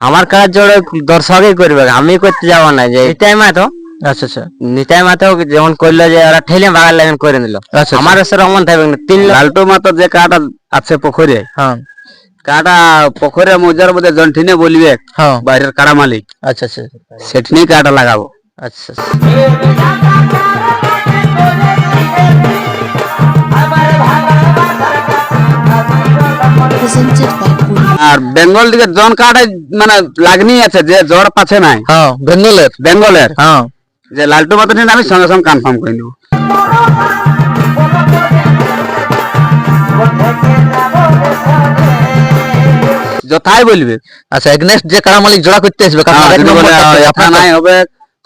আমার কাজ জোরে দর্শকই করবে। আমি করতে যাব না যে নিতাই মাতো আচ্ছা আচ্ছা। নিতাই মাতো যেমন করল যে ওরা ঠেলে বাগার লাগেন করে দিল আচ্ছা আমার সেরকম থাকবে না। তিন লালটু মাতো যে কাটা আছে পুকুরে হ্যাঁ। কাটা পুকুরে মজার মধ্যে জন্ঠিনে বলবে হ্যাঁ। বাইরের কাড়া মালিক। আচ্ছা আচ্ছা। কাটা লাগাবো। আচ্ছা Puri. আর বেঙ্গল দিকে জন কাটা মানে লাগনি আছে যে জ্বর পাচ্ছে নাই। হ্যাঁ বেঙ্গলের। বেঙ্গলের? হ্যাঁ। যে লালটু মাতো আমি সঙ্গে সঙ্গে কনফার্ম করে নেব। যথাই বলবে। আচ্ছা এগনেস্ট যে কারা মালিক জোড়া করতে আসবে হ্যাঁ, এক যদি বলে, নম্বরটা তো "আহ, আপনার নাই হবে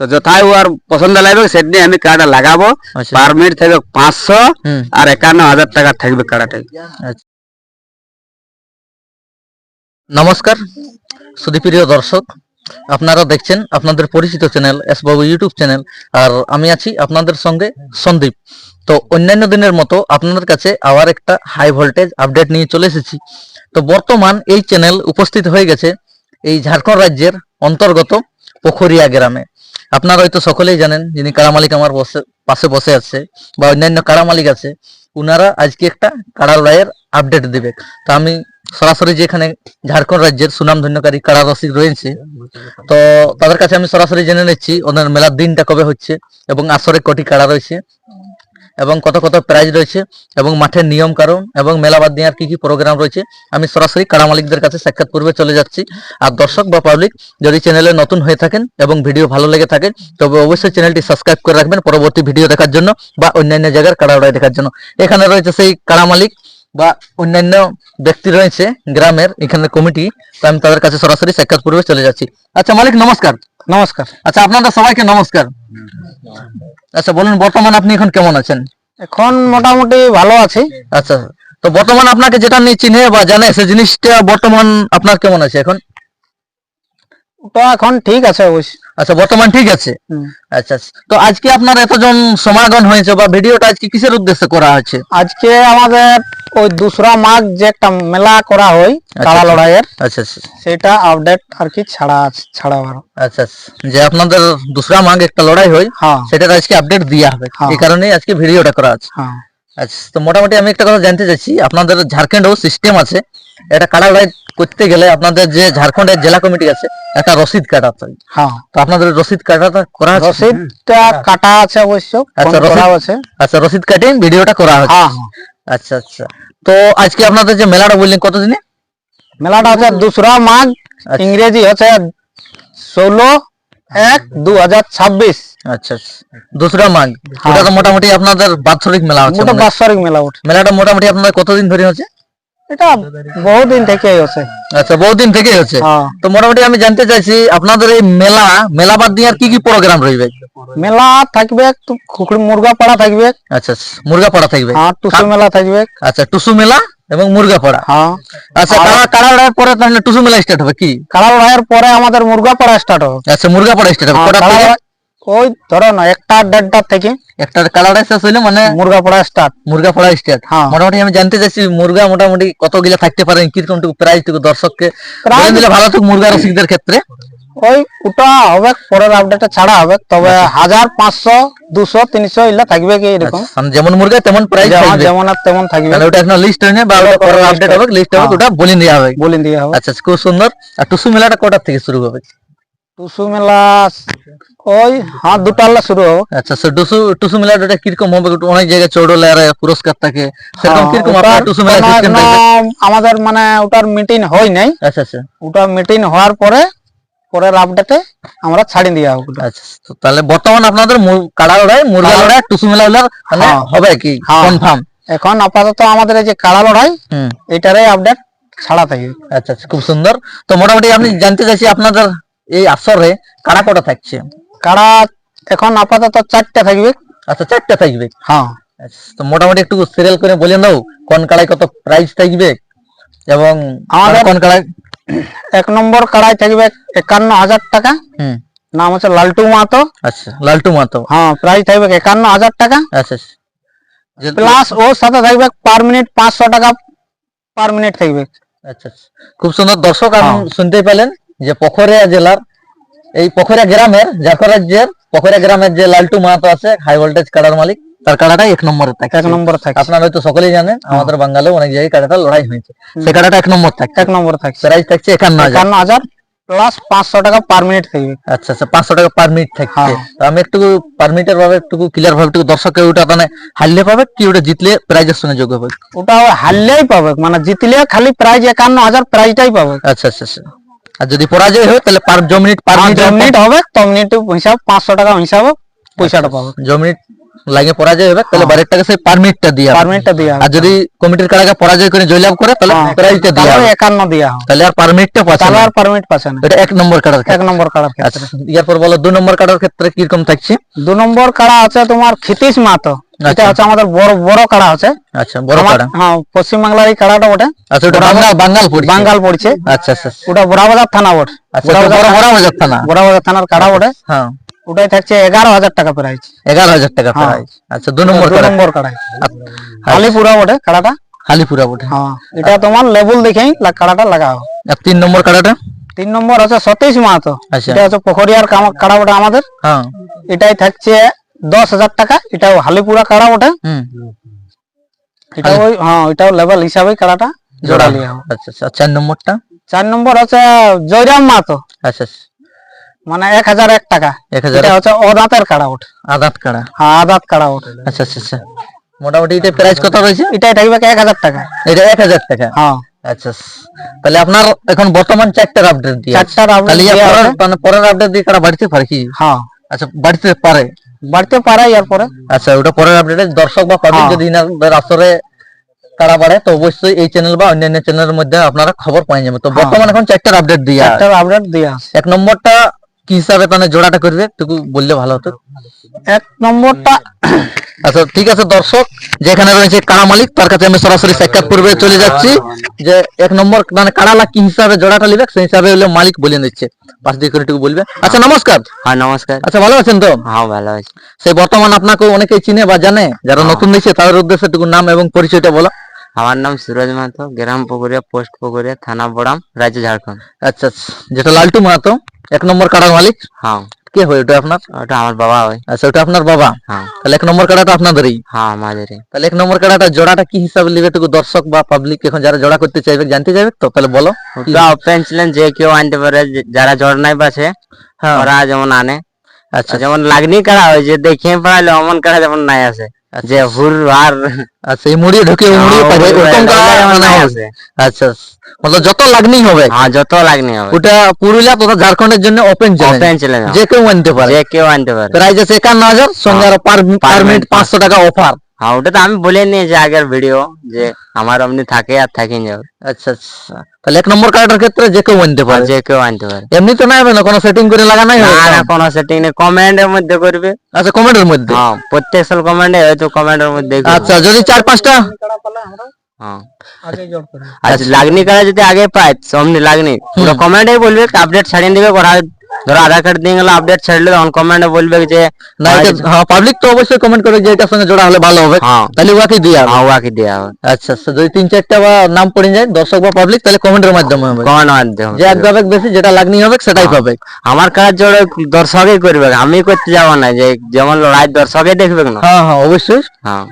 তো যথাই ওর পছন্দ লাগবে সেদিনে আমি কার্ডটা লাগাবো। পার মিনিট থাকবে পাঁচশো হুম। আর একান্ন হাজার টাকা থাকবে কার্ডটাই। আচ্ছা। নমস্কার, সুদীপ্রিয় দর্শক। আপনারা দেখছেন আপনাদের পরিচিত channel S Babu YouTube channel, আর আমি আছি আপনাদের সঙ্গে সন্দীপ। তো অন্যান্য দিনের মতো আপনাদের কাছে আবার একটা হাই ভোল্টেজ আপডেট নিয়ে চলে এসেছি। তো বর্তমান এই চ্যানেল উপস্থিত হয়ে গেছে এই ঝাড়খণ্ড রাজ্যের অন্তর্গত পোখরিয়া গ্রামে। আপনারা হয়তো সকলেই জানেন যিনি কাড়া মালিক আমার বসে, পাশে বসে আছে বা অন্যান্য কাড়া মালিক আছে, উনারা আজকে একটা কাড়া লড়াইয়ের আপডেট দেবে। তো আমি সরাসরি যেখানে ঝাড়খণ্ড রাজ্যের সুনামধন্যকারী কারা রসিক রয়েছে, তো তাদের কাছে আমি সরাসরি জেনে নিচ্ছি ওদের মেলার দিনটা কবে হচ্ছে এবং আসরে কটি কারা রয়েছে এবং কত কত প্রাইজ রয়েছে এবং মাঠের নিয়ম কারণ এবং মেলা বাদ দিয়ে আর কি কি প্রোগ্রাম রয়েছে, আমি সরাসরি কারা মালিকদের কাছে সাক্ষাৎ পূর্বে চলে যাচ্ছি। আর দর্শক বা পাবলিক যদি চ্যানেলে নতুন হয়ে থাকেন এবং ভিডিও ভালো লেগে থাকে, তবে অবশ্যই চ্যানেলটি সাবস্ক্রাইব করে রাখবেন পরবর্তী ভিডিও দেখার জন্য বা অন্যান্য জায়গার লড়াই দেখার জন্য। এখানে রয়েছে সেই কাড়া মালিক বা অন্যান্য ব্যক্তি রয়েছে গ্রামের এখানে কমিটি তো আমি তাদের কাছে সরাসরি সাক্ষাৎ পূর্বে চলে যাচ্ছি। আচ্ছা মালিক নমস্কার। নমস্কার। আচ্ছা আপনাদের সবাইকে নমস্কার। আচ্ছা বলুন বর্তমান আপনি এখন কেমন আছেন? এখন মোটামুটি ভালো আছি। আচ্ছা তো বর্তমান আপনাকে যেটা নিয়ে চিনে বা জানে সে জিনিসটা বর্তমান আপনার কেমন আছে এখন? এখন ঠিক আছে অবশ্য। আচ্ছা বর্তমান ঠিক আছে? আচ্ছা আচ্ছা। তো আজকে আপনার এতজন সমাগম হয়েছে বা ভিডিওটা আজকে কিসের উদ্দেশ্যে করা হয়েছে? আজকে আমাদের ওই দুসরা মাঘ যে একটা মেলা করা হয় কাড়া লড়াইয়ের আচ্ছা আচ্ছা সেটা আপডেট আর কি ছাড়া আছে ছাড়াবার আচ্ছা আচ্ছা। যে আপনাদের দুসরা মাঘ একটা লড়াই হয় হ্যাঁ। সেটার আজকে আপডেট দিয়া হবে। হ্যাঁ। এই কারণে আজকে ভিডিওটা করা আছে। হ্যাঁ। আচ্ছা তো মোটামুটি আমি একটা কথা জানতে চাইছি আপনাদের ঝাড়খণ্ডও সিস্টেম আছে। এটা কাড়া লড়াই করতে গেলে আপনাদের যে ঝাড়খণ্ডের জেলা কমিটি আছে একটা রসিদ কাটাতে হয়। তো আপনাদের রসিদ কাটাটা করা আছে রসিদটা কাটা আছে অবশ্য আচ্ছা, রসিদ- আছে। আচ্ছা রসিদ কাটে ভিডিওটা করা হচ্ছে। হ্যাঁ। আচ্ছা আচ্ছা। তো আজকে আপনাদের যে মেলাটা বললেন কতদিনে? মেলাটা হচ্ছে দুসরা মাঘ আচ্ছা। ইংরেজি হচ্ছে ষোলো এক দু হাজার ছাব্বিশ। আচ্ছা আচ্ছা। দোসরা মাঘ। হ্যাঁ। ওটা তো মোটামুটি আপনাদের বাৎসরিক মেলা হচ্ছে। বাৎসরিক মেলা মেলাটা মোটামুটি আপনাদের কতদিন ধরে হচ্ছে? এটা বহুদিন আচ্ছা বহুদিন থেকেই হচ্ছে। হ্যাঁ। তো মোটামুটি আমি জানতে চাইছি আপনাদের এই মেলা মেলা বাদ দিয়ে আর কি কি প্রোগ্রাম রইবে? মেলা থাকবে মুরগা পাড়া থাকবে মুরগা পাড়া থাকবে। হ্যাঁ টুসু মেলা থাকবে আচ্ছা টুসু মেলা এবং মুরগা পাড়া হ্যাঁ। আচ্ছা কাড়া কাড়া লড়াইয়ের পরে তাহলে টুসু মেলা স্টার্ট হবে কি? কাড়া লড়াইয়ের পরে আমাদের মুরগা পাড়া স্টার্ট হবে। আচ্ছা মুরগা পাড়া স্টার্ট হবে হ্যাঁ, ওই ধরো না একটা দেড়টা থেকে একটা লড়াই শেষ হইলে মানে মুরগা পাড়া স্টার্ট মুরগা পাড়া স্টার্ট হ্যাঁ। মোটামুটি আমি জানতে চাইছি মুরগা মোটামুটি কতগুলা থাকতে পারে কীরকম টুকু প্রাইস টুকু দর্শককে? বলে দিলে ভালো টুকু মুরগা রসিকদের ক্ষেত্রে। ওই ওটা হবে পরের আপডেটে ছাড়া হবে তবে হাজার পাঁচশো দুশো তিনশো ইলা থাকবে কি এরকম? আচ্ছা, মানে যেমন মুরগা তেমন প্রাইস যেমন থাকবে। যেমন আর তেমন থাকবে। ওটা এখন লিস্ট হয়নি বা পরের আপডেট হবে। লিস্ট হবে হ্যাঁ। ওটা বলে দেওয়া হবে। বলে দিয়ে হবে। আচ্ছা খুব সুন্দর। আর টুসু মেলাটা কটার থেকে শুরু হবে? টুসু মেলা ওই হ্যাঁ দুটা আল্লাহ শুরু হবে। আচ্ছা সে টুসু টুসু মেলাটা ওটা কীরকম হবে? অনেক জায়গায় চৌড়লে আর পুরস্কার থাকে সেরকম হ্যাঁ, কীরকম ওটার আপনার টুসু মেলা সিস্টেম আমাদের মানে ওটার মিটিং হয় নাই। আচ্ছা আচ্ছা। ওটা মিটিং হওয়ার পরে পরের আপডেটে আমরা ছাড়ি দিয়া হবে আচ্ছা তাহলে বর্তমান আপনাদের কাড়া লড়াই মুরগা লড়াই টুসু মেলা মানে হ্যাঁ। হবে কি। কনফার্ম এখন আপাতত আমাদের এই যে কাড়া লড়াই হুম। এটারই আপডেট ছাড়া থাকবে আচ্ছা আচ্ছা, খুব সুন্দর। তো মোটামুটি আপনি জানতে চাইছি আপনাদের এই আসরে কাড়া কটা থাকছে? কাড়া এখন আপাতত চারটা থাকবে। আচ্ছা চারটা থাকবে? হ্যাঁ। আচ্ছা, তো মোটামুটি একটু সিরিয়াল করে বলে দাও কোন কাড়ায় কত প্রাইস থাকবে এবং আমাদের- কোন কাড়ায় এক নম্বর কাড়াই থাকবে একান্ন হাজার টাকা। হুম। নাম হচ্ছে লালটু মাতো আচ্ছা লালটু মাতো হ্যাঁ প্রাইস থাকবে একান্ন হাজার টাকা। আচ্ছা আচ্ছা। প্লাস ওর সাথে থাকবে পার মিনিট পাঁচশো টাকা পার মিনিট থাকবে। আচ্ছা আচ্ছা। খুব সুন্দর দর্শক হ্যাঁ। শুনতেই পেলেন। যে পোখরিয়া জেলার এই পোখরিয়া গ্রামের ঝাড়খণ্ড রাজ্যের পোখরিয়া গ্রামের যে লালটু মাহাতো আছে হাই ভোল্টেজ কাড়ার মালিক তার কাড়াটাই এক নম্বরে থাকে এক নম্বর থাকে আপনারা হয়তো সকলেই জানেন আমাদের বাঙ্গালেও অনেক জায়গায় কাড়াটা লড়াই হয়েছে। সে কাড়াটা এক নম্বর থাকে এক নম্বর থাকছে। প্রাইস থাকছে একান্ন হাজার। প্লাস পাঁচশো টাকা পার মিনিট থাকবে আচ্ছা আচ্ছা পাঁচশো টাকা পার মিনিট হ্যাঁ। তো আমি একটু পার মিনিটের ভাবে একটু ক্লিয়ার ভাবে একটু দর্শককে ওটা মানে হারলে পাবে কি ওটা জিতলে প্রাইজের সঙ্গে যোগ হবে? ওটা হারলেই পাবে। মানে জিতলে খালি প্রাইজ একান্ন হাজার প্রাইজটাই পাবে। আচ্ছা আচ্ছা আচ্ছা। আর যদি পরাজয় হয় তাহলে পার জ মিনিট পার মিনিট হবে। মিনিট হিসাব পাঁচশো টাকা হিসাবে পয়সাটা পাবে। জ মিনিট লাগে পরাজয় হবে তাহলে হ্যাঁ। বারের টাকা সেই পার মিনিটটা দিয়ে পার মিনিটটা দেওয়া আর যদি কমিটির কারাকে পরাজয় করে জয়লাভ করে তাহলে হ্যাঁ। প্রাইজটা দিয়ে একান্ন হবে। তাহলে আর পার মিনিটটা পাচ্ছে তাহলে আর পার মিনিট পাচ্ছে না। এটা এক নম্বর কাটার এক নম্বর কাড়ার আচ্ছা ক্ষেত্রে ইয়ারপর বলো দু নম্বর কাটার ক্ষেত্রে কীরকম থাকছে? দু নম্বর কাড়া আছে তোমার খিতিশ মাতো এটা আচ্ছা। হচ্ছে আমাদের বড় বড় কাড়া আছে। আচ্ছা বড় কাটা হ্যাঁ পশ্চিমবাংলার এই কাড়াটা ওটা আচ্ছা ওটা বাঙ্গাল বাঙ্গাল পড়ছে। বাঙ্গাল পড়ছে। আচ্ছা আচ্ছা আচ্ছা। ওটা বড়াবাজার থানা ওঠে আচ্ছা ওটা বড় বড় বাজার থানা। বড়াবাজার থানার কাড়া ওঠে হ্যাঁ। ওটাই থাকছে এগারো হাজার টাকা প্রাইস এগারো হাজার টাকা হ্যাঁ। প্রাইস আচ্ছা দু নম্বর দু নম্বর কাড়াই আচ্ছা, আলিপুরা ওঠে কাড়াটা। হালিপুরা বটে। হ্যাঁ এটা তোমার লেবুল দেখেই কাড়াটা লাগাও। তিন নম্বর কাড়াটা? তিন নম্বর আছে সতীশ মাহাতো। আচ্ছা। এটা হচ্ছে পোখরিয়ার কাড়া ওটা আমাদের। হ্যাঁ। এটাই থাকছে দশ হাজার টাকা এটাও হালিপুরা কাড়া ওঠে এটা ওই হ্যাঁ এটাও লেভেল হিসাবে কাড়াটা জোড়া লিয়া আচ্ছা আচ্ছা চার নম্বরটা? চার নম্বর আছে জয়রাম মাহাতো। আচ্ছা আচ্ছা, মানে এক হাজার এক টাকা। এক হাজার হচ্ছে অদাঁতের কাড়া ওঠে আদাত কাড়া। হ্যাঁ আদাত কাড়া ওঠে আচ্ছা আচ্ছা আচ্ছা। মোটামুটি এটা প্রাইস কত রয়েছে? এটাই থাকবে এক হাজার টাকা। এটা এক হাজার টাকা? হ্যাঁ। আচ্ছা তাহলে আপনার এখন বর্তমান চারটার আপডেট দিয়ে। চারটার পরের মানে পরের আপডেট দিয়ে কারা বাড়িতে পারে কি? হ্যাঁ। আচ্ছা বাড়িতে পারে। বাড়তে পারে এরপরে আচ্ছা ওটা পরের আপডেটে দর্শক বা পাবলিক হ্যাঁ। যদি ইনাদের আসরে তারা বাড়ে তো অবশ্যই এই চ্যানেল বা অন্যান্য চ্যানেলের মধ্যে আপনারা খবর পাই যাবে তো হ্যাঁ। বর্তমানে এখন চারটার আপডেট দিয়ে। চারটার আপডেট দিয়ে এক নম্বরটা কি হিসাবে তাহলে জোড়াটা করবে? একটু বললে ভালো হতো। এক নম্বরটা আচ্ছা ঠিক আছে দর্শক যেখানে রয়েছে কাড়া মালিক তার কাছে আমি সরাসরি সাক্ষাৎ পূর্বে চলে যাচ্ছি। যে এক নম্বর মানে কাড়ালা কি হিসাবে জোড়াটা নিবে সেই হিসাবে হলে মালিক বলে দিচ্ছে পাশ দিয়ে করে একটু বলবে। আচ্ছা নমস্কার। হ্যাঁ নমস্কার। আচ্ছা ভালো আছেন তো? হ্যাঁ ভালো আছি। সেই বর্তমান আপনাকে অনেকেই চিনে বা জানে যারা নতুন দিচ্ছে তাদের উদ্দেশ্যে একটু নাম এবং পরিচয়টা বলো। আমার নাম সুরজ মাহাতো গ্রাম পুকুরিয়া পোস্ট পুকুরিয়া থানা বড়াম রাজ্য ঝাড়খণ্ড। আচ্ছা আচ্ছা যেটা লালটু মাহাতো। এক নম্বর কাড়ার মালিক? হ্যাঁ। কে হয় ওটা আপনার? ওটা আমার বাবা হয়। আচ্ছা ওটা আপনার বাবা? হ্যাঁ। তাহলে এক নম্বর কাড়াটা আপনাদেরই? হ্যাঁ আমাদেরই। তাহলে এক নম্বর কাড়াটা জোড়াটা কি হিসাবে নেবে একটু দর্শক বা পাবলিক এখন যারা জোড়া করতে চাইবে জানতে চাইবে তো? তাহলে বলো। ওটা ওপেন ছিলেন যে কেউ আনতে পারে যারা জ্বর নাই পাছে হ্যাঁ। ওরা যেমন আনে। আচ্ছা। যেমন লাগনি কাড়া হয় যে দেখে পাইলে অমন কাড়া যেমন নাই আছে। যে হুর আর আচ্ছা এই মুড়ি ঢুকে মুড়ি ওরকম মানে আছে আচ্ছা মানে যত লাগনি হবে। হ্যাঁ যত লাগনি হবে। ওটা পুরুলিয়া তথা ঝাড়খণ্ডের জন্য ওপেন চ্যালেঞ্জ ওপেন ছিলেন যে কেউ আনতে পারে। যে কেউ আনতে পারে। প্রাইস আছে একান্ন হাজার সঙ্গে আর পার পার মিনিট পাঁচশো টাকা অফার হ্যাঁ ওটা তো আমি বলে নিয়েছি আগের ভিডিও যে আমার অমনি থাকে আর থাকি যাবে আচ্ছা আচ্ছা। তাহলে এক নম্বর কার্ডের ক্ষেত্রে যে কেউ আনতে পারে। যে কেউ আনতে পারে। এমনি তো নাই হবে না কোনো সেটিং করে লাগানোই হবে না না কোনো সেটিং নেই। কমেন্টের মধ্যে করবে। আচ্ছা কমেন্টের মধ্যে? হ্যাঁ প্রত্যেক সাল কমেন্টে হয়তো কমেন্টের মধ্যে আচ্ছা যদি চার পাঁচটা? হ্যাঁ। আগে জোর করে। আর লাগনি কারা যদি আগে পায় অমনি লাগনি পুরো কমেন্টে বলবে আপডেট ছাড়িয়ে দিবে ওরা ধরো আধার কার্ড দিয়ে গেলে আপডেট ছাড়লে তখন কমেন্টে বলবে যে না এটা- হ্যাঁ পাবলিক তো অবশ্যই কমেন্ট করবে যে এটার সঙ্গে জোড়া হলে ভালো হবে। হ্যাঁ। তাহলে ওয়াকে দিয়ে হবে। হ্যাঁ ওয়াকে হবে। আচ্ছা আচ্ছা যদি তিন চারটা বা নাম পড়ে যায় দর্শক বা পাবলিক তাহলে কমেন্টের মাধ্যমে হবে। কমেন্ট মাধ্যমে যে এক বেশি যেটা লাগনি হবে সেটাই পাবে। আমার কাজ জোরে দর্শকই করবে। আমি করতে যাব না যে যেমন লড়াই দর্শকই দেখবে না হ্যাঁ হ্যাঁ অবশ্যই। হ্যাঁ।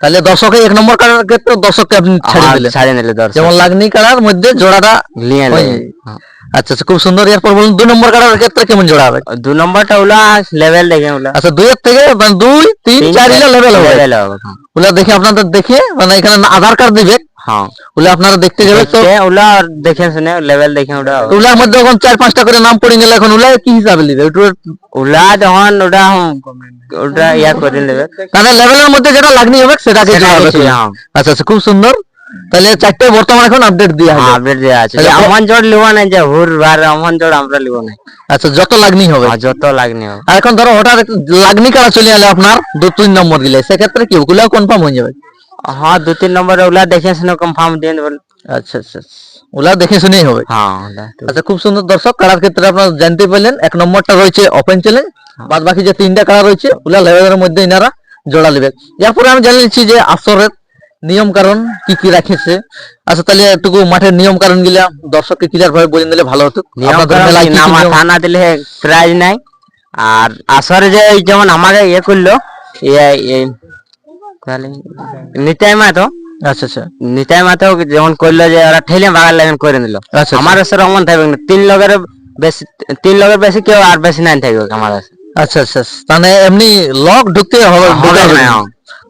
তাহলে দর্শকের এক নম্বর কার্ডের ক্ষেত্রে দর্শককে আপনি ছাড়িয়ে হ্যাঁ, দিলেন। ছাড়িয়ে নিলে দর্শক। যেমন লাগনি কাড়ার মধ্যে জোড়াটা নিয়ে হ্যাঁ। আচ্ছা আচ্ছা খুব সুন্দর এরপর বলুন। দুই নম্বর কার্ডের ক্ষেত্রে কেমন জোড়া হবে? দু নম্বরটা ওলা লেভেল দেখে ওলা আচ্ছা দুইয়ের থেকে মানে দুই তিন চার ইলা লেভেল হবে। লেভেল হবে হ্যাঁ। ওগুলা দেখে আপনাদের দেখে মানে এখানে আধার কার্ড দিবে। হ্যাঁ। ওগুলা আপনারা দেখতে যাবে তো ওলা দেখে শুনে লেভেল দেখে ওটা হবে। ওগুলার মধ্যে এখন চার পাঁচটা করে নাম পড়ে গেলে এখন ওগুলা কি হিসাবে নিবে? ওলা যখন ওটা ওটা ইয়া করে নেবে। তাহলে লেভেলের মধ্যে যেটা লাগনি হবে সেটাকে হ্যাঁ। আচ্ছা আচ্ছা খুব সুন্দর। তাহলে চারটে বর্তমান এখন আপডেট দিয়ে হবে। আপডেট দেওয়া আছে। তাহলে আমন জোড় লিব না যে হুর বার আমন জোড় আমরা লিব না আচ্ছা যত লাগনি হবে। আর যত লাগনি হবে। আর এখন ধরো হঠাৎ লাগনি কারা চলে এলে আপনার? দু তিন নম্বর দিলে সেক্ষেত্রে কি ওগুলা কনফার্ম হয়ে যাবে? হ্যাঁ দু তিন নম্বর ওলা দেখে শুনে কনফার্ম দিয়ে দেবেন। আচ্ছা আচ্ছা ওগুলা দেখে শুনেই হবে। হ্যাঁ আচ্ছা খুব সুন্দর। দর্শক কারার ক্ষেত্রে আপনারা জানতে পারলেন এক নম্বরটা রয়েছে ওপেন চ্যালেঞ্জ বাদ বাকি যে তিনটা কারা রয়েছে ওগুলা লেভেলের মধ্যে ইনারা জোড়া নেবে এরপরে আমি জানি নিচ্ছি যে আসরের নিয়ম কারণ কি কি রাখেছে? আচ্ছা তাহলে একটু মাঠের নিয়ম কারণ গিলা দর্শককে ক্লিয়ার ভাবে বলে দিলে ভালো হতো। না দিলে প্রাইজ নাই। আর আসরে যে যেমন আমাকে ইয়ে করল নিতাই মাতো আচ্ছা আচ্ছা। নিতাই মাতো যেমন করল যে ওরা ঠেলে বাগার লাগেন করে দিল আচ্ছা আমার আসরে অমন থাকবে না। তিন লগের বেশি তিন লগের বেশি কেউ আর বেশি নাই থাকবে আমার আসরে আচ্ছা আচ্ছা মানে এমনি লক ঢুকতে হবে। না,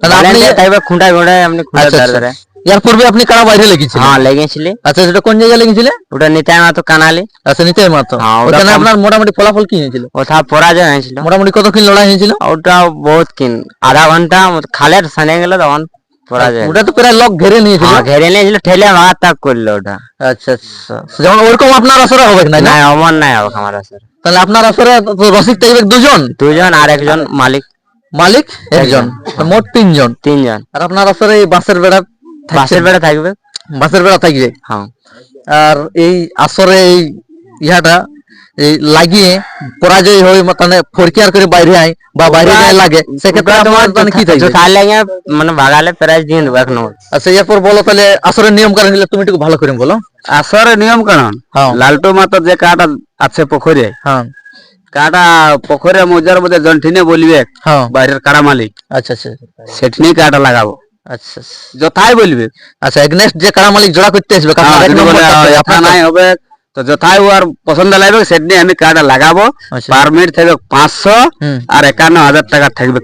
তাহলে আপনি তাইবা খুঁটা খুঁটা এমনি খুঁটা ধরে ইয়ার পূর্বে আপনি কারা বাইরে লেগেছিলেন? হ্যাঁ লেগেছিলি। আচ্ছা সেটা কোন জায়গায় লেগেছিলেন ওটা নিতাই মাতো কানালে। আচ্ছা নিতাই মাত্র হ্যাঁ, ওটা ওখানে আপনার মোটামুটি ফলাফল কি হয়েছিল? ওটা পরাজয় হয়েছিল। মোটামুটি কত কিল লড়াই হয়েছিল? ওটা বহুত কিন আধা ঘণ্টা মত- খালের সানে গেল তখন ওটা তো প্রায় লক ঘেরে নিয়েছিল। হ্যাঁ, ঘেরে নিয়েছিল ঠেলে ভাগার করল ওটা। আচ্ছা আচ্ছা। যেমন ওরকম আপনার আসরে হবে না না? নাই নাই হবে আমার আসরে। তাহলে আপনার আসরে রসিক থাকবে দুজন? দুজন আর একজন মালিক। মালিক একজন। মোট তিনজন। তিনজন। আর আপনার আসরে এই বাসের বেড়া বাসের বেড়া থাকবে। বাসের বেড়া থাকবে? হ্যাঁ। আর এই আসরে এই ইহাটা এই লাগিয়ে পরাজয় হয়ে মানে ফরকিয়ার করে বাইরে আয় বা বাইরে যায় লাগে সেক্ষেত্রে তোমার মানে কি থাকবে? তার লাগে মানে ভাগালে প্রাইজ দিয়ে দেবো এক নম্বর। আচ্ছা এরপর বলো তাহলে আসরের নিয়ম কারণগুলো তুমি একটু ভালো করে বলো। আসরে নিয়ম কানুন হ্যাঁ। লালটু মাতার যে কাটা আছে পুকুরে হ্যাঁ। কাটা পুকুরে মজার মধ্যে জন্ঠিনে বলবে হ্যাঁ। বাইরের কারা মালিক। আচ্ছা আচ্ছা। সেটনি কাটা লাগাবো। আচ্ছা যথাই বলবে। আচ্ছা এগনেস্ট যে কারা মালিক জোড়া করতে আসবে কারণ হ্যাঁ, এক যদি বলে, নম্বরটাতে "আহ, আপনার এথা নাই হবে। তো যথাই ওর পছন্দ লাগবে সেটনি আমি কাটা লাগাবো। আচ্ছা। পার মিনিট থাকবে পাঁচশো আর একান্ন হাজার টাকা থাকবে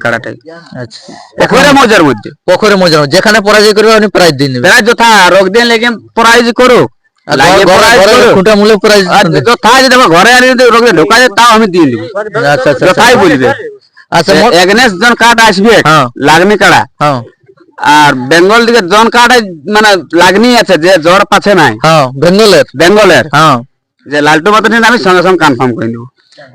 আচ্ছা। পুকুরে মজার মধ্যে। পখরে মজা যেখানে পরাজয় করবে আপনি প্রাইজ নেবেন প্রায় যথা রোগ দিন লেগে প্রাইজ করো। আর ঘরে- প্রাইজ প্রাইজ আনি রোগ ঢোকা যায় তাও আমি দিয়ে দিব আচ্ছা আচ্ছা আচ্ছা। যথাই বলবে। আচ্ছা মোট- এগনেস জন কার্ড আসবে। হ্যাঁ। লাগনি হ্যাঁ। আর বেঙ্গল দিকে জন কার্ড মানে লাগনি আছে যে জ্বর পাছে নাই। হ্যাঁ বেঙ্গলের। বেঙ্গলের। হ্যাঁ। যে লালটু মাতানি আমি সঙ্গে সঙ্গে কনফার্ম করে দেবো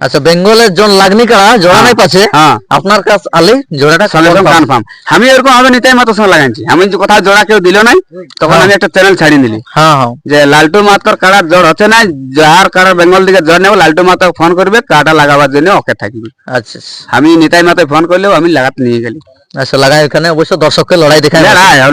আচ্ছা বেঙ্গলের জন লাগনি কারা? জোড়া নাই পাচ্ছে? হ্যাঁ। আপনার কাছে আলে জোড়াটা সঙ্গে সঙ্গে কনফার্ম আমি এরকম হবে নিতাই মাতার সঙ্গে লাগাইছি। আমি যে কোথাও জোড়া কেউ দিল নাই তখন আমি একটা চ্যানেল ছাড়িয়ে দিলি হ্যাঁ হ্যাঁ। যে লালটু মাতকর কাড়ার জ্বর হচ্ছে না যার কাড়ার বেঙ্গল দিকে জ্বর নেব লালটু মাতাকে ফোন করবে কাটা লাগাবার জন্য ওকে থাকবে। আচ্ছা আচ্ছা। আমি নিতাই মাতায় ফোন করলেও আমি লাগাতে নিয়ে গেলি। আচ্ছা লাগাই এখানে অবশ্য দর্শককে লড়াই দেখায়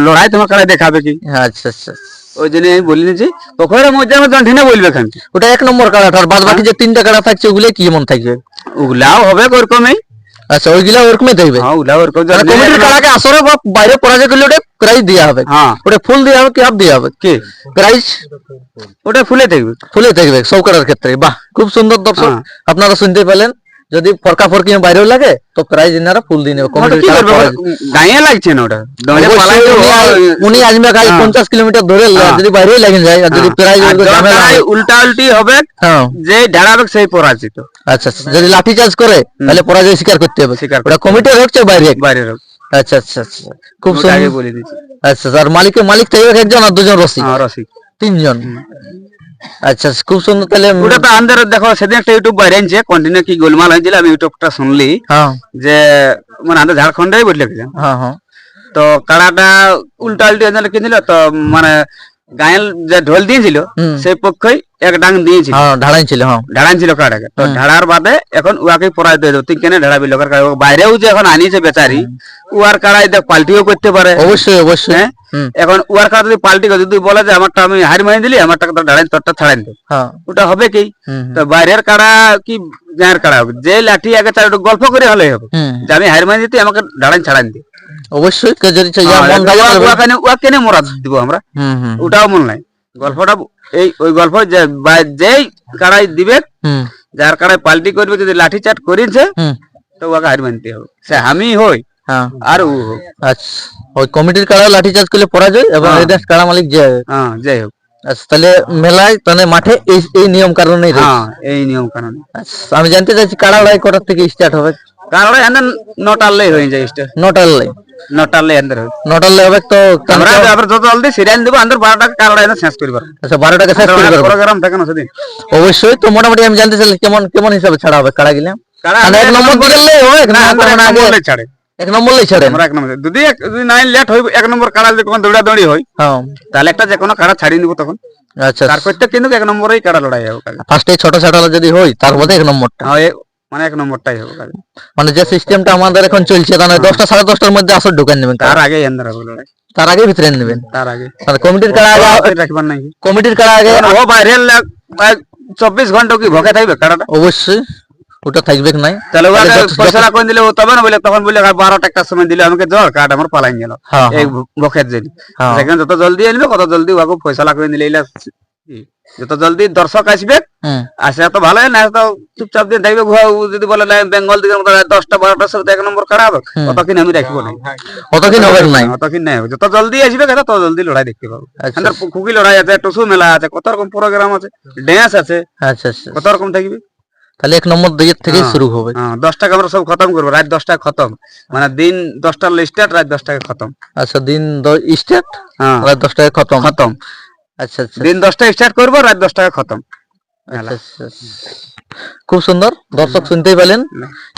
লড়াই তোমার দেখাবে কি? আচ্ছা আচ্ছা ওই জন্য আমি বলি নিয়েছি ওখানে মধ্যে আমার জন্ঠিনে বলবে খান ওটা এক নম্বর কাড়াটা আর বাদ বাকি যে তিনটা কাড়া থাকছে ওগুলো কি এমন থাকবে? ওগুলাও হবে ওরকমই। আচ্ছা ওইগুলা ওরকমই থাকবে হ্যাঁ ওগুলা ওরকম মানে কমিটির কাড়াকে আসরে বা বাইরে পরাজয় করলে ওটা প্রাইজ দেওয়া হবে। হ্যাঁ। ওটা ফুল দেওয়া হবে কি হাফ দেওয়া হবে? কি? প্রাইজ ওটা ফুলে থাকবে ফুলে থাকবে সব কাড়ার ক্ষেত্রে। বাহ খুব সুন্দর দর্শক। হ্যাঁ। আপনারা শুনতে পেলেন। যদি ফরকা ফরকি বাইরেও লাগে তো প্রাইজ ইনারা ফুল দিয়ে নেবে ওটা কমিটির কি কাড়া করবে? পরাজয়। গায়ে লাগছে না ওটা? দলে অবশ্যই পালাই উনি আজ- উনি আজমে খাই হ্যাঁ। পঞ্চাশ কিলোমিটার ধরে হ্যাঁ। যদি বাইরেও লাগে যায় আর যদি প্রাইজ ঝামেলা হয়। উল্টা উল্টি হবে হ্যাঁ। যে ঢাড়াবে সেই পরাজিত আচ্ছা আচ্ছা, যদি লাঠি চার্জ করে তাহলে পরাজয় স্বীকার করতে হবে। স্বীকার করতে ওটা কমিটির হচ্ছে বাইরে। বাইরে হোক আচ্ছা আচ্ছা আচ্ছা। খুব ওটা আগে সুন্দর। বলে দিচ্ছি আচ্ছা স্যার মালিকের মালিক থাকবে একজন আর দুজন রসিক। হ্যাঁ রসিক। তিনজন। আচ্ছা খুব সুন্দর তাহলে ওটা তো আন্দার দেখো সেদিন একটা ইউটিউব বাইরে আনছে কন্টিনিউ কি গোলমাল হয়েছিল আমি ইউটিউবটা শুনলি হ্যাঁ। যে মানে আমাদের ঝাড়খণ্ডেই বললে হ্যাঁ হ্যাঁ। তো কাড়াটা উল্টা উল্টি আনলে কিনছিল তো মানে গায়েল যে ঢোল দিয়েছিল সেই পক্ষই এক ডাং দিয়েছিল। হ্যাঁ ঢালাই ছিল ঢাড়ান ছিল কাড়াকে। তো ঢাড়ার বাদে এখন উয়াকে পড়াই দিয়ে তুই কেন ঢাড়াবি লোকের বাইরেও যে এখন আনিছে বেচারি উয়ার কাড়াই দেখ পাল্টিও করতে পারে। অবশ্যই অবশ্যই। এখন উয়ার কাড়া যদি পাল্টি করে যদি বলে যে আমারটা আমি হারি মারি দিলি আমার টাকা তো ঢাড়াই তোরটা ছাড়াই দে। হ্যাঁ। ওটা হবে কি? তো বাইরের কাড়া কি গায়ের কাড়া হবে? যে লাঠি আগে চার একটু গল্প করে হলে হবে। যে আমি হারি মারি দিতে আমাকে ঢাড়াই ছাড়াই দি। অবশ্যই যদি চাই, যা থাকে পারবে। ওখানে উয়া কেনে মরা দিব আমরা। ওটাও মন নাই। গল্পটা এই ওই গল্প যে যেই কাড়াই দিবে হুম। যার কাড়াই পাল্টি করবে যদি লাঠি চাট করেছে তো ওকে হার মানতে হবে। সে আমি হই। হ্যাঁ। আর আচ্ছা। ওই কমিটির কাড়া করলে পরাজয় এবং হ্যাঁ। কাড়া মালিক হ্যাঁ যাই হোক। আচ্ছা তাহলে মেলায় মানে মাঠে এই এই নিয়ম হ্যাঁ এই নিয়ম আচ্ছা, আমি জানতে চাইছি কাড়া লড়াই কটার থেকে স্টার্ট হবে? কারণ এখানে নটালে হয়ে যায় নটার লাই। আন্দার হবে। নটার লাই হবে তো আমরা যত জলদি সিরিয়াল দেবো আন্দার বারোটা কারণ এনে শেষ আচ্ছা বারোটাকে শেষ করে প্রোগ্রাম থাকে না সেদিন। অবশ্যই তো মোটামুটি আমি জানতে চাইছি কেমন কেমন হিসাবে ছাড়া হবে কাড়া গিলে? কারা এক নম্বর দিকে লাই হবে না আগে ছাড়ে। এক নম্বর লাই আমরা এক নম্বর যদি যদি নাইন লেট হইব এক নম্বর কাড়া যদি কোনো দৌড়া দৌড়ি হয় হ্যাঁ। তাহলে একটা যে কোনো কাড়া ছাড়িয়ে নিব তখন। আচ্ছা। তার প্রত্যেক কিন্তু এক নম্বরেই কাড়া লড়াই হবে। ফার্স্টে ছোট ছোট যদি হয় তারপরে এক নম্বরটা। হ্যাঁ, মানে এক নম্বরটাই হবে মানে যে সিস্টেমটা আমাদের এখন চলছে তাহলে দশটা সাড়ে দশটার মধ্যে আসর ঢুকান নেবেন তার হবে লড়াই। তার আগে ভিতরে নেবেন। তার আগে কমিটির কাড়া আগে রাখবার নাই কমিটির কাড়া আগে ও বাইরের লোক চব্বিশ ঘণ্টা কি ভকে থাকবে কাড়াটা? অবশ্যই। ওটা থাকবে নাই? তাহলে পয়সা কোন দিলে তবে না বলে তখন বলে বারো টাকার সময় দিলে আমাকে জল কার্ড আমার পালাই গেল। হ্যাঁ এই বকের জন্য হ্যাঁ। সেখানে যত জলদি আনবে কত জলদি ওকে পয়সা লাগবে দিলে এলা যত জলদি দর্শক আসবে আসে তো ভালো না তো চুপচাপ দিয়ে দেখবে যদি বলে না বেঙ্গল দিকে মতো দশটা বারোটার সাথে এক নম্বর খারাপ। অতক্ষণ আমি রাখব না। অতদিন হবে নাই? অতক্ষণ নাই হবে। যত জলদি আসবে তত জলদি লড়াই দেখতে পাবো। আচ্ছা। খুকি লড়াই আছে টুসু মেলা আছে কত রকম প্রোগ্রাম আছে ড্যান্স আছে আচ্ছা আচ্ছা। কত রকম থাকবে। তাহলে এক নম্বর দিকে থেকে হ্যাঁ। শুরু হবে। হ্যাঁ দশটাকে আমরা সব খতম করব রাত দশটায় খতম। মানে দিন দশটার স্টার্ট রাত দশটাকে খতম। আচ্ছা দিন স্টার্ট হ্যাঁ। রাত দশটায় খতম? খতম। আচ্ছা আচ্ছা। দিন দশটায় স্টার্ট করব রাত দশটায় খতম। আচ্ছা, আচ্ছা, আচ্ছা। খুব সুন্দর। দর্শক শুনতেই পেলেন।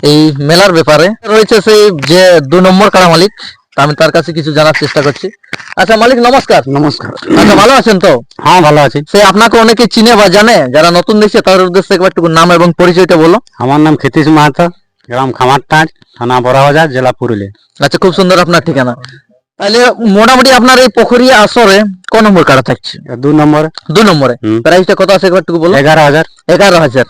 এই মেলার ব্যাপারে রয়েছে সেই যে দু নম্বর কাড়া মালিক আমি তার কাছে কিছু জানার চেষ্টা করছি। আচ্ছা মালিক নমস্কার। নমস্কার। আচ্ছা ভালো আছেন তো? হ্যাঁ ভালো আছি। সে আপনাকে অনেকে চিনে বা জানে যারা নতুন দেখছে তাদের উদ্দেশ্যে একবার একটু নাম এবং পরিচয়টা বলো। আমার নাম ক্ষিতীশ মাহাতো গ্রাম খামারটাঁড় থানা বড়াবাজার জেলা পুরুলিয়া। আচ্ছা খুব সুন্দর আপনার ঠিকানা। তাহলে মোটামুটি আপনার এই পোখরিয়া আসরে ক নম্বর কাড়া থাকছে? দু নম্বরে। দু নম্বরে। প্রাইসটা কত আছে একবার বলো এগারো হাজার। এগারো হাজার।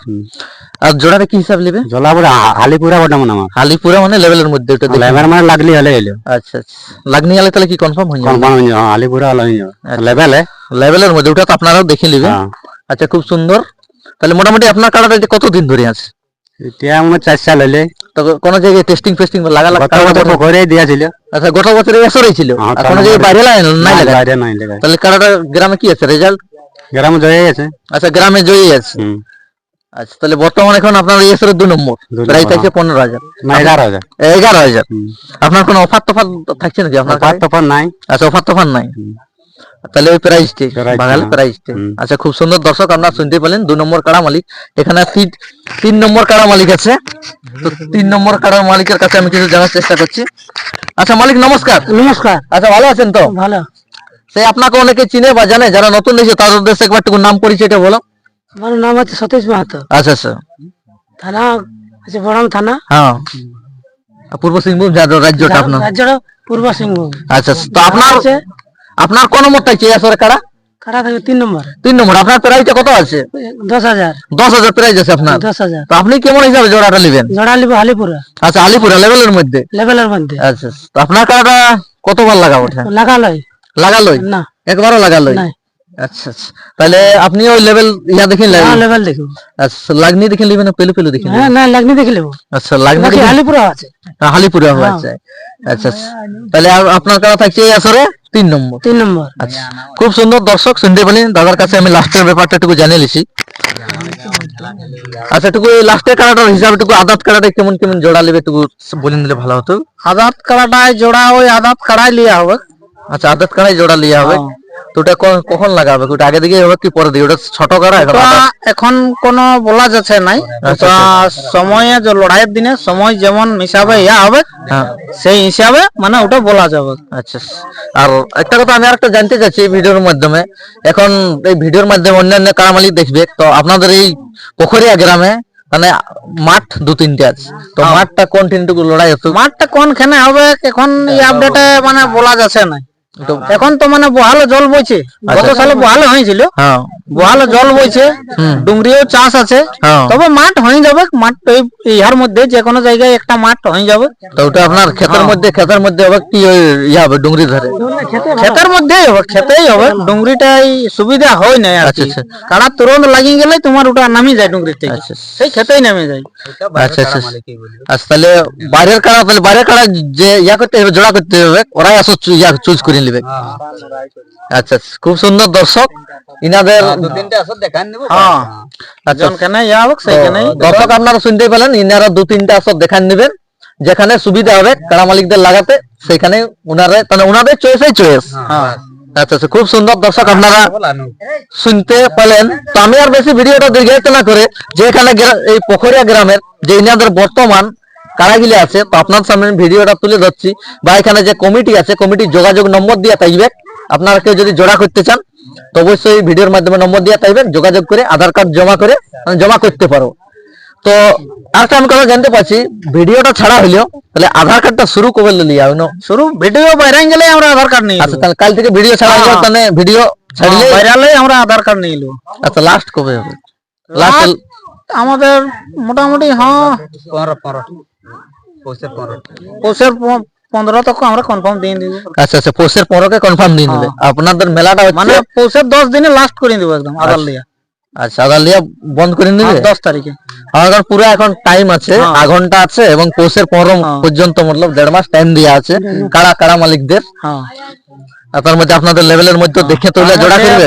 আর জোড়াটা কি হিসাব নেবে? জলাপুরা হালিপুরা বটে মনে আমার হালিপুরা মানে লেভেলের মধ্যে ওটা। লেবার মানে লাগলি হলে এলো আচ্ছা আচ্ছা। লাগনি হলে তাহলে কি কনফার্ম হয়ে যাবে? কনফার্ম হয়ে যাবে। আলিপুরা হলে হয়ে যাবে। লেভেল লেভেলের মধ্যে ওটা তো আপনারাও দেখে নেবেন। হ্যাঁ। আচ্ছা খুব সুন্দর। তাহলে মোটামুটি আপনার কাড়াটা যে কতদিন ধরে আছে? এতিয়া মনে চার সাল হলে তো কোনো জায়গায় টেস্টিং ফেস্টিং লাগা লাগা করে দিয়েছিল আচ্ছা গোটা বছর এসরেই ছিল। এখন যে বাইরে লাগা নাই লাগা বাইরে নাই লেগে তাহলে কারাটা গ্রামে কি আছে? রেজাল্ট? গ্রামে জয়ে আছে। আচ্ছা গ্রামে জয়ী আছে। আচ্ছা তাহলে বর্তমানে এখন আপনার এসরের দু নম্বর। প্রায় প্রাইস নম্বর, থাকছে পনেরো হাজার। না এগারো হাজার। এগারো হাজার। আপনার কোনো অফার টফার থাকছে নাকি আপনার অফার টফার নাই। আচ্ছা অফার টফার নাই। তাহলে ওই প্রাইসটি বাঙালি হ্যাঁ। প্রাইসটি আচ্ছা খুব সুন্দর দর্শক আপনারা শুনতে পেলেন দু নম্বর কাড়া মালিক। এখানে তিন তিন নম্বর কাড়া মালিক আছে। তো তিন নম্বর কাড়া মালিকের কাছে আমি কিছু জানার চেষ্টা করছি। আচ্ছা মালিক নমস্কার। নমস্কার। আচ্ছা ভালো আছেন তো? ভালো। সেই আপনাকে অনেকে চিনে বা জানে যারা নতুন এসে তাদের উদ্দেশ্যে একবার একটু নাম পরিচয়টা বলো। আমার নাম হচ্ছে সতীশ মাহাতো। আচ্ছা আচ্ছা। থানা আছে বড়াম থানা। হ্যাঁ। পূর্ব সিংভূম রাজ্যটা আপনার? রাজ্যটা পূর্ব সিংভূম। আচ্ছা তো আপনার আপনার কোন নম্বরটা কি আছে কাড়া? কারা থাকবে তিন নম্বর। তিন নম্বর আপনার প্রাইসটা কত আছে? দশ হাজার। দশ হাজার প্রাইস আছে আপনার। দশ হাজার। তো আপনি কেমন হিসাবে জোড়াটা নেবেন? জোড়া লিব আলিপুর আচ্ছা আলিপুরা লেভেলের মধ্যে? লেভেলের মধ্যে। আচ্ছা তো আপনার কাড়াটা কতবার লাগাবো লাগালই। লাগালোই? না। একবারও লাগালোই? নাই। আচ্ছা আচ্ছা। তাহলে আপনি ওই লেভেল ইয়া দেখে হ্যাঁ লেভেল দেখো আচ্ছা লাগনি দেখে নেবেন না পেলু পেলু দেখে? হ্যাঁ না লাগনি দেখে আচ্ছা লাগনি দেখে হালিপুরা আছে। হালিপুরা হ্যাঁ। আচ্ছা আচ্ছা। তাহলে আপনার কাড়া থাকছে আসরে তিন নম্বর। তিন নম্বর। আচ্ছা। খুব সুন্দর দর্শক শুনতে পেলেন। দাদার কাছে আমি লাস্টের ব্যাপারটা একটু জেনে লিছি আচ্ছা একটু লাস্টের কাড়াটার হিসাবে একটু আদাত কাড়াটা কেমন কেমন জোড়া নেবে একটু বলে নিলে ভালো হতো? আদাত কাড়াটায় জোড়া ওই আদাত কাড়াই লিয়া হবে। আচ্ছা আদাত কাড়াই জোড়া লিয়া হবে। তো ওটা ক- কখন লাগাবে? ওটা আগে দিকে হবে কি পরে দিকে? ওটা ছোট কাড়া এখন আদাত- কোনো বলা যাচ্ছে নাই। আচ্ছা, সময়ে যে লড়াইয়ের দিনে সময় যেমন হিসাবে ইয়া হবে হ্যাঁ। সেই হিসাবে মানে ওটা বলা যাবে। আচ্ছা আর একটা কথা আমি আরেকটা জানতে চাচ্ছি এই ভিডিওর মাধ্যমে। এখন এই ভিডিওর মাধ্যমে অন্যান্য কারা মালিক দেখবে তো আপনাদের এই পোখরিয়া গ্রামে মানে মাঠ দু তিনটে আছে। তো মাঠটা কোন তিনটুকু লড়াই হতো মাঠটা কোনখানে হবে এখন এই আপডেটে মানে বলা যাচ্ছে না এখন তো মানে বহালো জল বইছে। গত সালে বহালো হয়েছিল। হ্যাঁ। বহালো জল বইছে। ডুংরিও চাষ আছে। হ্যাঁ। তবে মাঠ হয়ে যাবে মাঠ ইহার মধ্যে যে কোনো জায়গায় একটা মাঠ হয়ে যাবে। তো ওটা আপনার ক্ষেতের মধ্যে ক্ষেতের মধ্যে হবে কি হবে ডুংরি ধরে? ক্ষেতের মধ্যেই হবে খেতেই হবে। ডুংরিটাই সুবিধা হয় না আচ্ছা, আচ্ছা। কাড়া তুরন্ত লাগিয়ে গেলে তোমার ওটা নামি যায় ডুংরি থেকে। আচ্ছা। সেই ক্ষেতেই নামে যায়। আচ্ছা আচ্ছা। আচ্ছা তাহলে বাইরের কাড়া তাহলে বাইরের কাড়া যে ইয়া করতে হবে জোড়া করতে হবে ওরাই আসো ইয়া চুজ করে নেবে। আচ্ছা আচ্ছা, খুব সুন্দর দর্শক। ইনাদের তিনটে আসর দেখান নেব। হ্যাঁ। আচ্ছা যেখানে হবে সেইখানেই তো দর্শক আপনারা শুনতে পেলেন ইনারা দু তিনটা আসর দেখান নেবেন। যেখানে সুবিধা হবে কারা মালিকদের লাগাতে সেখানে উনারা মানে উনাদের চয়েসই চয়েস হ্যাঁ। আচ্ছা আচ্ছা খুব সুন্দর দর্শক আপনারা শুনতে পেলেন। তো আমি আর বেশি ভিডিওটা দীর্ঘায়িত না করে যে এখানে এই পোখরিয়া গ্রামের যে ইনাদের বর্তমান কারাগিলি আছে তো আপনার সামনে ভিডিওটা তুলে ধরছি। বা এখানে যে কমিটি আছে কমিটির যোগাযোগ নম্বর দিয়ে থাকবে। আপনারা কেউ যদি জোড়া করতে চান তো অবশ্যই ভিডিওর মাধ্যমে নম্বর দিয়ে থাকবে যোগাযোগ করে আধার কার্ড জমা করে মানে জমা করতে পারো। তো আরেকটা আমি কথা জানতে পারছি ভিডিওটা ছাড়া হইল তাহলে আধার কার্ডটা শুরু কবে লিয়া হইনো শুরু ভিডিও বাইরে গেলে আমরা আধার কার্ড নিয়ে আচ্ছা তাহলে কাল থেকে ভিডিও ছাড়া হইল হ্যাঁ। তাহলে ভিডিও ছাড়লে বাইরে আমরা আধার কার্ড নিয়ে নেব। আচ্ছা লাস্ট কবে হবে? লাস্ট আমাদের মোটামুটি হ্যাঁ। পনেরো পনেরো। পৌষের পনেরো। পৌষের প- পনেরো তক আমরা কনফার্ম দিয়ে দিব। আচ্ছা আচ্ছা পৌষের পরকে কনফার্ম দিয়ে দিবে। আপনাদের মেলাটা মানে পৌষের দশ দিনে লাস্ট করে দিব একদম লিয়া আচ্ছা লিয়া বন্ধ করে নিবে? দশ তারিখে। আমার পুরো এখন টাইম আছে হ্যাঁ। আধ ঘণ্টা আছে এবং পৌষের পনেরো হ্যাঁ। পর্যন্ত মতলব দেড় মাস টাইম দেওয়া আছে কারা কারা মালিকদের? হ্যাঁ। তার মধ্যে আপনাদের লেভেলের মধ্যে দেখে তুলে জোড়া করবে?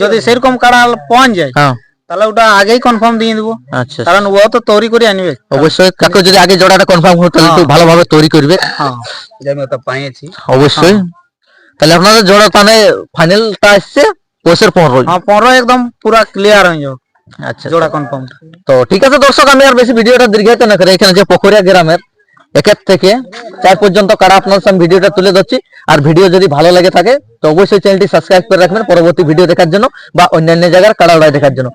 যদি সেরকম কারা পৌঁছ যায় হ্যাঁ। তাহলে ওটা আগেই কনফার্ম দিয়ে দিব। আচ্ছা। কারণ ও তো তৈরি করে আনবে। অবশ্যই কাকে যদি আগে জোড়াটা কনফার্ম হতো তাহলে একটু হ্যাঁ। ভালোভাবে তৈরি করবে। হ্যাঁ আমি ওটা পাইছি অবশ্যই। তাহলে আপনাদের জোড়া তাহলে ফাইনালটা আসছে পৌষের পনেরো হ্যাঁ পনেরো একদম পুরা ক্লিয়ার হয়ে যাবে। আচ্ছা। জোড়া কনফার্ম তো ঠিক আছে দর্শক আমি আর বেশি ভিডিওটা দীর্ঘায়িত না করে এখানে যে পোখরিয়া গ্রামের একের থেকে চার পর্যন্ত কারা আপনার সঙ্গে ভিডিওটা তুলে ধরছি। আর ভিডিও যদি ভালো লাগে থাকে, তো অবশ্যই চ্যানেলটি সাবস্ক্রাইব করে রাখবেন পরবর্তী ভিডিও দেখার জন্য বা অন্যান্য জায়গার কারা লড়াই দেখার জন্য।